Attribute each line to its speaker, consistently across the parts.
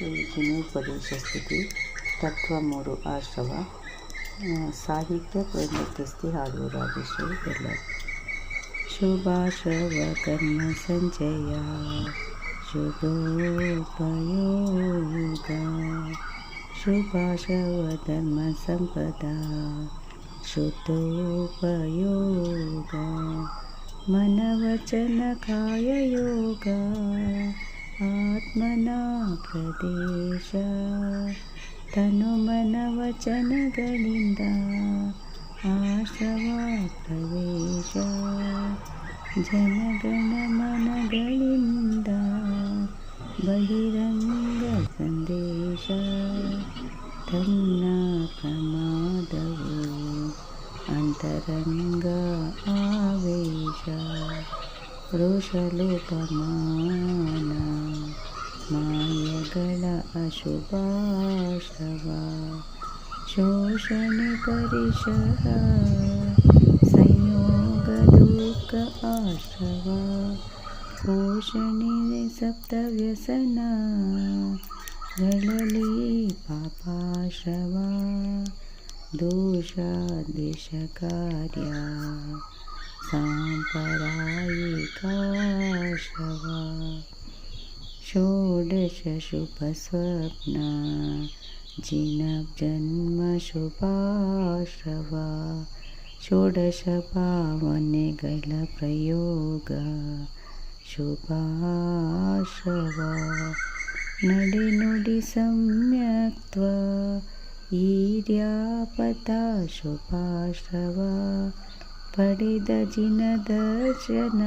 Speaker 1: ಯೋಜನೆ ಉಪದೇಶ ಸ್ಥಿತಿ ತತ್ವ ಮೂರು ಆಶ್ರವ ಸಾಹಿತ್ಯ ಪ್ರಮುಖಸ್ಥಿ ಹಾಡು ರಾಜೇಶ್ವರಿ ಬೆಲ್ಲ ಶುಭಾಶ್ರವ ಕರ್ಮ ಸಂಚಯ ಶುಭೋಪಯೋಗ ಶುಭಾಶ್ರವ ಧರ್ಮ ಸಂಪದ ಶುದ್ಧೋಪಯೋಗ मनवचन काययोग आत्मना ಪ್ರದೇಶ ತನುಮನವಚನಗಳಿಂದ ಆಶ್ರವ ಪ್ರವೇಶ ಜನಗಣ ಮನಗಳಿಂದ ಬಹಿರಂಗ ಸಂದೇಶ ತನ್ನ ಪ್ರಮಾದವು ಅಂತರಂಗ ಆವೇಶ ಋಷಲೋಪಮಾನ ಮಾಯಗಳ ಅಶುಭಾಶವ ಶೋಷಣೆ ಪರಿಶಃ ಸಂಯೋಗ ದುಃಖ ಆಶ್ರವ ಪೋಷಣೆ ಸಪ್ತವ್ಯಸನ ಗಳಲ್ಲಿ ಪಾಪಾಶ್ರವ ದೋಷ ದೇಶ ಕಾರ್ಯ साम्परायिकाशवा षोडशशुभस्वप्ना स्वप्ना जिनजन्मशुभा षोडश पावनेगलप्रयोग शुभा नडिनुलि सम्यक् वा ಪಡೆದ ಜಿನ ದರ್ಶನ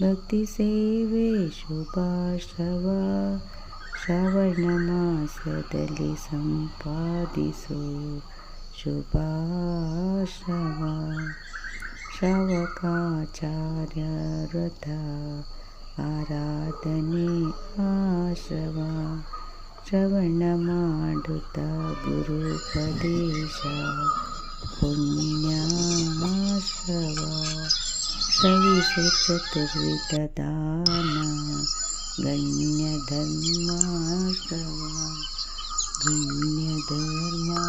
Speaker 1: ಭಕ್ತಿ ಸೇವೆ ಶುಭಾಶ್ರವ ಶ್ರವಣ ಮಾಸದಲ್ಲಿ ಸಂಪಾದಿಸು ಶುಭಾಶ್ರವ ಶ್ರವಕಾಚಾರ್ಯ ವ್ರತ ಆರಾಧನೆ ಆಶ್ರವ ಶ್ರವಣ ಮಾಡುತ್ತ ಗುರುಪದೇಶ ಪುಣ್ಯಾಶ್ರವ सविसुचतुर्वितदाना गण्यधर्मार्दवा गण्यधर्मा